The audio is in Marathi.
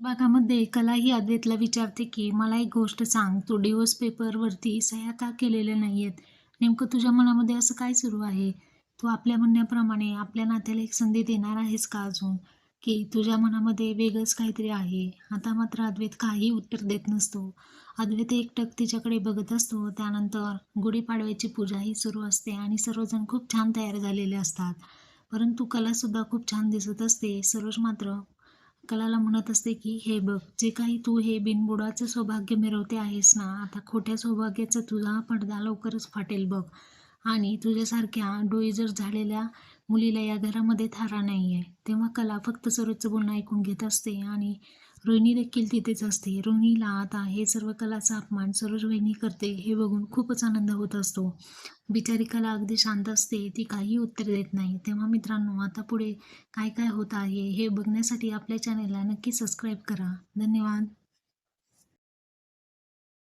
भागामध्ये कला ही अद्वैतला विचारते की मला एक गोष्ट सांग. तू डिवोर्स पेपरवरती सह्या का केलेल्या नाही आहेत नेमकं तुझ्या मनामध्ये असं काय सुरू आहे? तू आपल्या म्हणण्याप्रमाणे आपल्या नात्याला एक संधी देणार आहेस का अजून? की तुझ्या मनामध्ये वेगळंच काहीतरी आहे? आता मात्र अद्वैत काही उत्तर देत नसतो. अद्वैत एकटक तिच्याकडे बघत असतो. त्यानंतर गुढीपाडव्याची पूजाही सुरू असते आणि सर्वजण खूप छान तयार झालेले असतात. परंतु कलासुद्धा खूप छान दिसत असते. सरोज मात्र कलाला म्हणत असते की हे बघ जे काही तू हे बिनबुडाचं सौभाग्य मिरवते आहेस ना आता खोट्या सौभाग्याचा तुझा पडदा लवकरच फाटेल बघ. आणि तुझ्यासारख्या डोईजर झालेल्या मुलीला या घरामध्ये थारा नाही आहे तेव्हा कला फक्त सरोजचं बोलणं ऐकून घेत असते आणि रोहिणी देखील तिथेच असते. रोहिणीला आता हे सर्व कलाचा अपमान सरोज वहिनी करते हे बघून खूपच आनंद होत असतो. बिचारी कला अगदी शांत असते ती काही उत्तर देत नाही. तेव्हा मित्रांनो आता पुढे काय काय होत आहे हे बघण्यासाठी आपल्या चॅनेलला नक्की सबस्क्राईब करा. धन्यवाद.